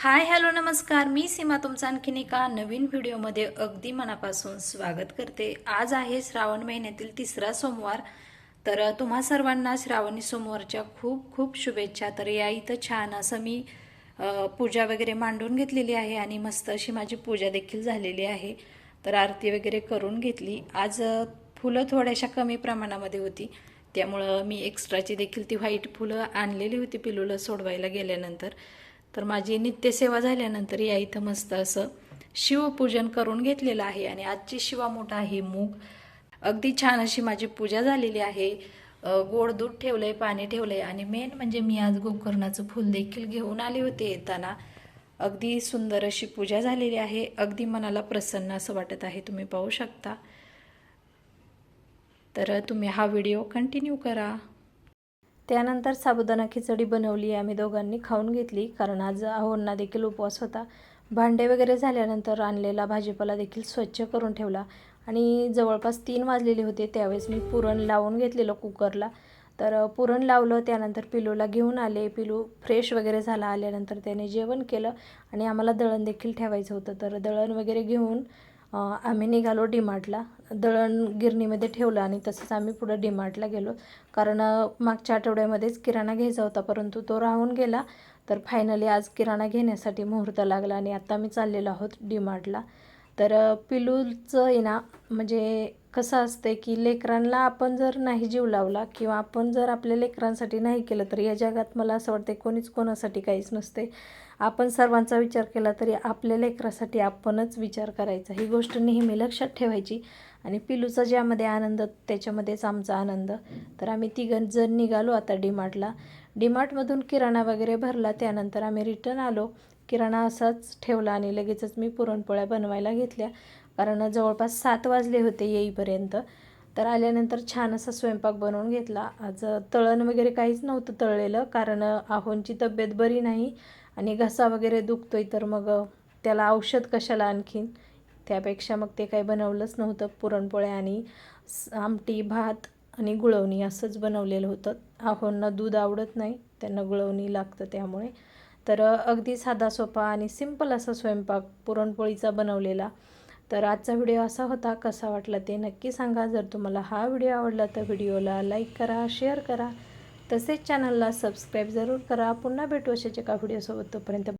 Hi hello नमस्कार. मी सीमा तुमचं आणखीन एका नवीन व्हिडिओमध्ये अगदी मनापासून स्वागत करते. आज आहे श्रावण महिन्यातील तिसरा सोमवार. तर तुम्हा सर्वांना श्रावणी सोमवारच्या खूप खूप शुभेच्छा. तर या इथं छान असं मी पूजा वगैरे मांडून घेतलेली आहे आणि मस्त अशी माझी पूजा देखील झालेली आहे. तर आरती वगैरे करून घेतली. आज फुलं थोड्याशा कमी प्रमाणामध्ये होती. त्यामुळं मी एक्स्ट्राची देखील ती व्हाईट फुलं आणलेली होती पिलूला सोडवायला गेल्यानंतर. तर माझी नित्यसेवा झाल्यानंतर या इथं मस्त असं शिवपूजन करून घेतलेलं आहे. आणि आजची शिवा मोठा आहे मूग. अगदी छान अशी माझी पूजा झालेली आहे. गोड दूध ठेवलं आहे पाणी ठेवलं आहे आणि मेन म्हणजे मी आज गोकर्णाचं फुल देखील घेऊन आले होते येताना. अगदी सुंदर अशी पूजा झालेली आहे. अगदी मनाला प्रसन्न असं वाटत आहे. तुम्ही पाहू शकता. तर तुम्ही हा व्हिडिओ कंटिन्यू करा. त्यानंतर साबुदाणा खिचडी बनवली आम्ही दोघांनी खाऊन घेतली. कारण आज आहोंना देखील उपवास होता. भांडे वगैरे झाल्यानंतर आणलेला भाजीपाला देखील स्वच्छ करून ठेवला. आणि जवळपास तीन वाजलेले होते त्यावेळेस मी पुरण लावून घेतलेलं कुकरला. तर पुरण लावलं त्यानंतर पिलूला घेऊन आले. पिलू फ्रेश वगैरे झाला आल्यानंतर त्याने जेवण केलं. आणि आम्हाला दळण देखील ठेवायचं होतं. तर दळण वगैरे घेऊन आम्ही निघालो डीमार्टला. दळण गिरणीमध्ये ठेवलं आणि तसंच आम्ही पुढं डीमार्टला गेलो. कारण मागच्या आठवड्यामध्येच किराणा घ्यायचा होता परंतु तो राहून गेला. तर फायनली आज किराणा घेण्यासाठी मुहूर्त लागला आणि आत्ता मी चाललेलो आहोत डीमार्टला. तर पिलूचं आहे ना म्हणजे कसं असतं की लेकरांना आपण जर नाही जीव लावला किंवा आपण जर आपल्या लेकरांसाठी नाही केलं तर या जगात मला असं वाटतं कोणीच कोणासाठी काहीच नसते आपण सर्वांचा विचार केला तरी आपल्या लेकरासाठी आपणच विचार करायचा. ही गोष्ट नेहमी लक्षात ठेवायची आणि पिलूचा ज्यामध्ये आनंद त्याच्यामध्येच आमचा आनंद. तर आम्ही तिघं जण निघालो आता डीमार्टला. डीमार्टमधून किराणा वगैरे भरला त्यानंतर आम्ही रिटर्न आलो. किराणा असाच ठेवला आणि लगेचच मी पुरणपोळ्या बनवायला घेतल्या. कारण जवळपास सात वाजले होते येईपर्यंत. तर आल्यानंतर छान असा स्वयंपाक बनवून घेतला. आज तळण वगैरे काहीच नव्हतं तळलेलं. कारण आहोंची तब्येत बरी नाही आणि घसा वगैरे दुखतोय. तर मग त्याला औषध कशाला आणखीन? त्यापेक्षा मग ते काही बनवलंच नव्हतं. पुरणपोळ्या आणि आमटी भात आणि गुळवणी असंच बनवलेलं होतं. आहोंना दूध आवडत नाही. त्यांना गुळवणी लागतं त्यामुळे. तर अगदी साधा सोपा आणि सिंपल असा स्वयंपाक पुरणपोळीचा बनवलेला. तर आजचा व्हिडिओ असा होता कसा वाटला ते नक्की सांगा. जर तुम्हाला हा व्हिडिओ आवडला तर व्हिडिओला लाईक करा शेअर करा. तसेच चॅनलला सबस्क्राईब जरूर करा. पुन्हा भेटू अशाच एका व्हिडिओसोबत तोपर्यंत